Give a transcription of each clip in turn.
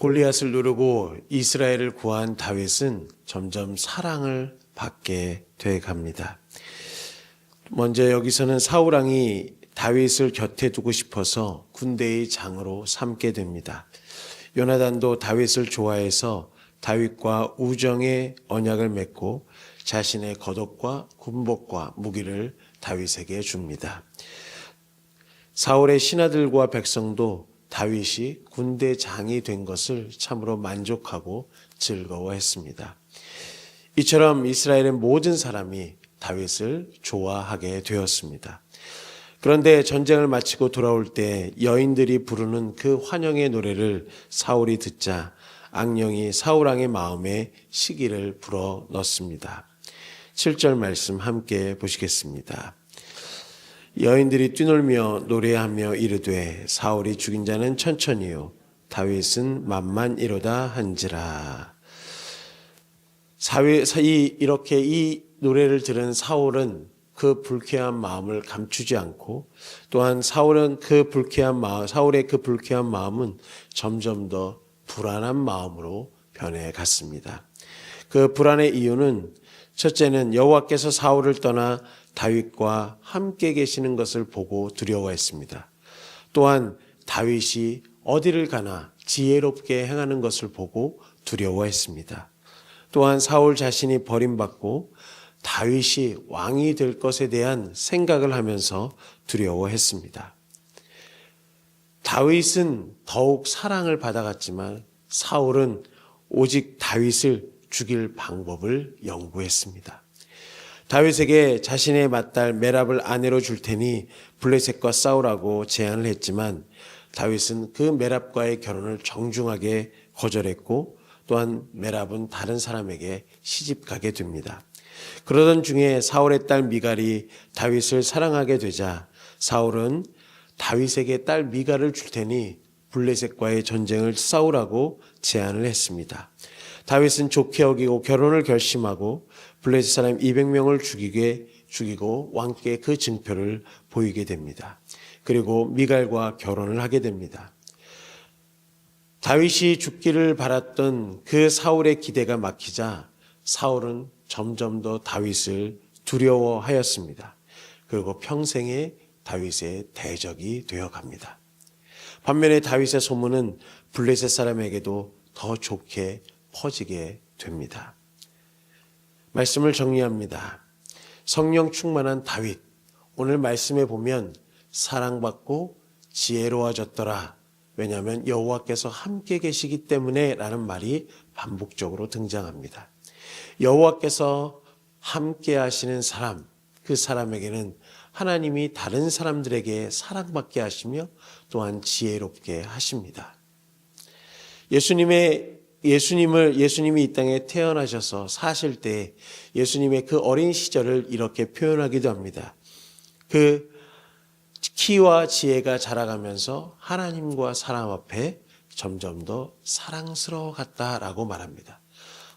골리앗을 누르고 이스라엘을 구한 다윗은 점점 사랑을 받게 돼 갑니다. 먼저 여기서는 사울 왕이 다윗을 곁에 두고 싶어서 군대의 장으로 삼게 됩니다. 요나단도 다윗을 좋아해서 다윗과 우정의 언약을 맺고 자신의 겉옷과 군복과 무기를 다윗에게 줍니다. 사울의 신하들과 백성도 다윗이 군대장이 된 것을 참으로 만족하고 즐거워했습니다. 이처럼 이스라엘의 모든 사람이 다윗을 좋아하게 되었습니다. 그런데 전쟁을 마치고 돌아올 때 여인들이 부르는 그 환영의 노래를 사울이 듣자 악령이 사울왕의 마음에 시기를 불어 넣습니다. 7절 말씀 함께 보시겠습니다. 여인들이 뛰놀며 노래하며 이르되 사울이 죽인 자는 천천히요 다윗은 만만이로다 한지라. 사회 이 이렇게 이 노래를 들은 사울은 그 불쾌한 마음을 감추지 않고 또한 사울은 그 불쾌한 마음 사울의 그 불쾌한 마음은 점점 더 불안한 마음으로 변해 갔습니다. 그 불안의 이유는 첫째는 여호와께서 사울을 떠나 다윗과 함께 계시는 것을 보고 두려워했습니다. 또한 다윗이 어디를 가나 지혜롭게 행하는 것을 보고 두려워했습니다. 또한 사울 자신이 버림받고 다윗이 왕이 될 것에 대한 생각을 하면서 두려워했습니다. 다윗은 더욱 사랑을 받아갔지만 사울은 오직 다윗을 죽일 방법을 연구했습니다. 다윗에게 자신의 맏딸 메랍을 아내로 줄 테니 블레셋과 싸우라고 제안을 했지만 다윗은 그 메랍과의 결혼을 정중하게 거절했고 또한 메랍은 다른 사람에게 시집 가게 됩니다. 그러던 중에 사울의 딸 미갈이 다윗을 사랑하게 되자 사울은 다윗에게 딸 미갈을 줄 테니 블레셋과의 전쟁을 싸우라고 제안을 했습니다. 다윗은 좋게 여기고 결혼을 결심하고 블레셋 사람 200명을 죽이게 죽이고 왕께 그 증표를 보이게 됩니다. 그리고 미갈과 결혼을 하게 됩니다. 다윗이 죽기를 바랐던 그 사울의 기대가 막히자 사울은 점점 더 다윗을 두려워하였습니다. 그리고 평생에 다윗의 대적이 되어 갑니다. 반면에 다윗의 소문은 블레셋 사람에게도 더 좋게 퍼지게 됩니다. 말씀을 정리합니다. 성령 충만한 다윗. 오늘 말씀에 보면 사랑받고 지혜로워졌더라. 왜냐하면 여호와께서 함께 계시기 때문에라는 말이 반복적으로 등장합니다. 여호와께서 함께 하시는 사람, 그 사람에게는 하나님이 다른 사람들에게 사랑받게 하시며 또한 지혜롭게 하십니다. 예수님의 예수님을 예수님이 이 땅에 태어나셔서 사실 때 예수님의 그 어린 시절을 이렇게 표현하기도 합니다. 그 키와 지혜가 자라가면서 하나님과 사람 앞에 점점 더 사랑스러워 갔다라고 말합니다.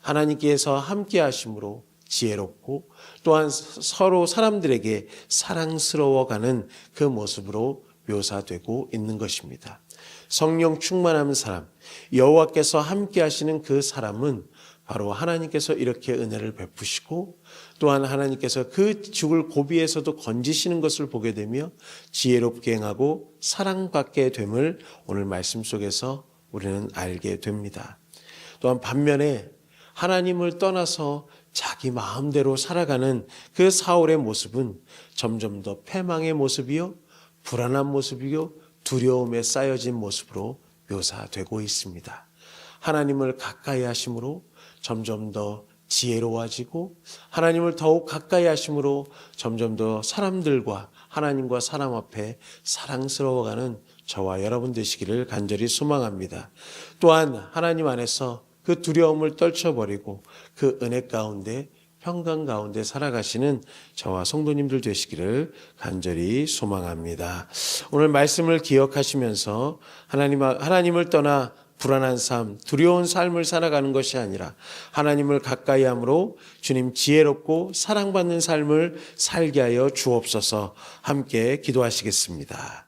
하나님께서 함께 하심으로 지혜롭고 또한 서로 사람들에게 사랑스러워가는 그 모습으로 묘사되고 있는 것입니다. 성령 충만한 사람, 여호와께서 함께 하시는 그 사람은 바로 하나님께서 이렇게 은혜를 베푸시고 또한 하나님께서 그 죽을 고비에서도 건지시는 것을 보게 되며 지혜롭게 행하고 사랑받게 됨을 오늘 말씀 속에서 우리는 알게 됩니다. 또한 반면에 하나님을 떠나서 자기 마음대로 살아가는 그 사울의 모습은 점점 더 패망의 모습이요, 불안한 모습이요, 두려움에 쌓여진 모습으로 묘사되고 있습니다. 하나님을 가까이 하심으로 점점 더 지혜로워지고 하나님을 더욱 가까이 하심으로 점점 더 사람들과 하나님과 사람 앞에 사랑스러워가는 저와 여러분 되시기를 간절히 소망합니다. 또한 하나님 안에서 그 두려움을 떨쳐버리고 그 은혜 가운데 평강 가운데 살아가시는 저와 성도님들 되시기를 간절히 소망합니다. 오늘 말씀을 기억하시면서 하나님, 하나님을 떠나 불안한 삶, 두려운 삶을 살아가는 것이 아니라 하나님을 가까이 함으로 주님 지혜롭고 사랑받는 삶을 살게 하여 주옵소서 함께 기도하시겠습니다.